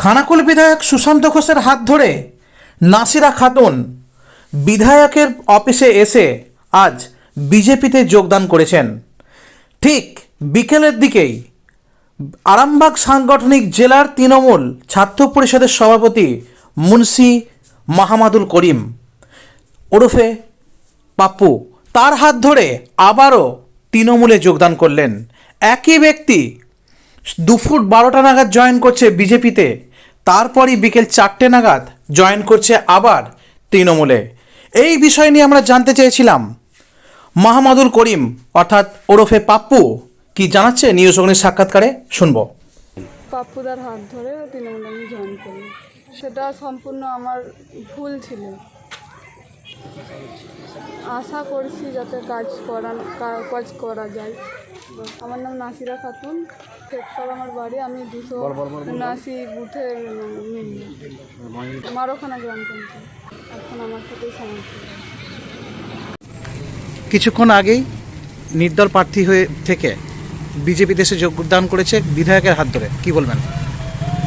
খানাকুল বিধায়ক সুশান্ত ঘোষের হাত ধরে নাসিরা খাতুন বিধায়কের অফিসে এসে আজ বিজেপিতে যোগদান করেছেন। ঠিক বিকেলের দিকেই আরামবাগ সাংগঠনিক জেলার তৃণমূল ছাত্র পরিষদের সভাপতি মুন্সি মাহমাদুল করিম। ওরফে পাপ্পু তার হাত ধরে আবারও তৃণমূলে যোগদান করলেন। একই ব্যক্তি দুপুর বারোটা নাগাদ জয়েন করছে বিজেপিতে। তারপরই বিকেল চারটে নাগাদ জয়েন করছে আবার তৃণমূলে। এই বিষয় নিয়ে আমরা জানতে চেয়েছিলাম। মাহমাদুল করিম, অর্থাৎ ওরফে পাপ্পু, কি জানাচ্ছে নিউজ অগ্নির সাক্ষাৎকারে? শুনব। পাপ্পুদার হাত ধরে তৃণমূল আমি জয়েন করি সেটা সম্পূর্ণ আমার ভুল ছিল। আশা করছি যাতে কাজ করা কাজ করা যায়। আমার নাম নাসিরা খাতুন। আমার বাড়ি আমি দুশো উনআশি বুথে মিলি মারোখানা গ্রাম পঞ্চায়েত। এখন আমার সাথেই সমস্যা কিছুক্ষণ আগেই নির্দল প্রার্থী হয়ে থেকে বিজেপি দেশে যোগদান করেছে বিধায়কের হাত ধরে। কি বলবেন?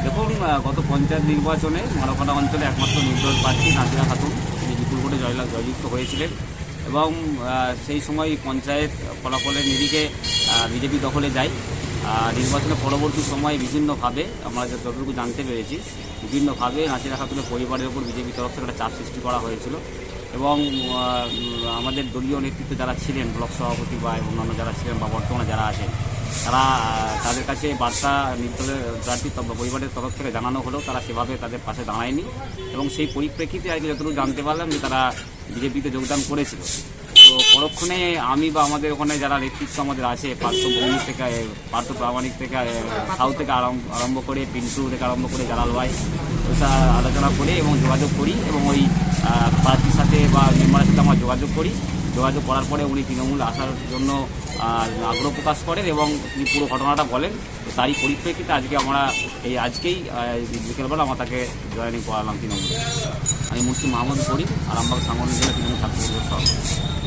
দেখুন গত পঞ্চায়েত নির্বাচনে মারকাটা অঞ্চলে একমাত্র নির্দল প্রার্থী নাজিরা খাতুন তিনি বিপুল ভোটে জয়লাভ জয়যুক্ত হয়েছিলেন এবং সেই সময় পঞ্চায়েত ফলাফলের নিরিখে বিজেপি দখলে যায়। নির্বাচনের পরবর্তী সময়ে বিভিন্নভাবে আমরা যতটুকু জানতে পেরেছি বিভিন্নভাবে নাজিরা খাতুনের পরিবারের উপর বিজেপি তরফ থেকে একটা চাপ সৃষ্টি করা হয়েছিল এবং আমাদের দলীয় নেতৃত্বে যারা ছিলেন, ব্লক সভাপতি বা অন্যান্য যারা ছিলেন বা বর্তমানে যারা আছেন, তারা তাদের কাছে বার্তা নির্দলের প্রার্থী তব- পরিবারের তরফ থেকে জানানো হলেও তারা সেভাবে তাদের পাশে দাঁড়ায়নি এবং সেই পরিপ্রেক্ষিতে আর কি যতটুকু জানতে পারলাম যে তারা বিজেপিতে যোগদান করেছিল। তো পরক্ষণে আমি বা আমাদের ওখানে যারা নেতৃত্ব আমাদের আছে পার্থ ভৌমি থেকে পার্থ প্রামাণিক থেকে সাউ থেকে আরম্ভ করে, পিন্টু থেকে আরম্ভ করে, জালাল ভাই আলোচনা করি এবং যোগাযোগ করি এবং ওই প্রার্থীর সাথে বা মেম্বারের সাথে আমরা যোগাযোগ করি। যোগাযোগ করার পরে উনি তৃণমূল আসার জন্য আগ্রহ প্রকাশ করেন এবং তিনি পুরো ঘটনাটা বলেন। তারই পরিপ্রেক্ষিতে আজকে আমরা এই আজকেই বিকেলবেলা আমরা তাকে জয়েনিং করালাম তৃণমূলে। আমি মুন্সি মাহমুদ করিম আরামবাগ সাংগঠনিক জেলা তৃণমূল ছাত্র সভাপতি।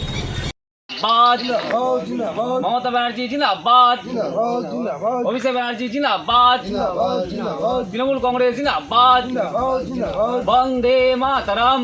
জিন্দাবাদ। মমতা ব্যানার্জি জিন্দাবাদ। অভিষেক ব্যানার্জি জিন্দাবাদ। তৃণমূল কংগ্রেস জিন্দাবাদ। বন্দে মাতরম।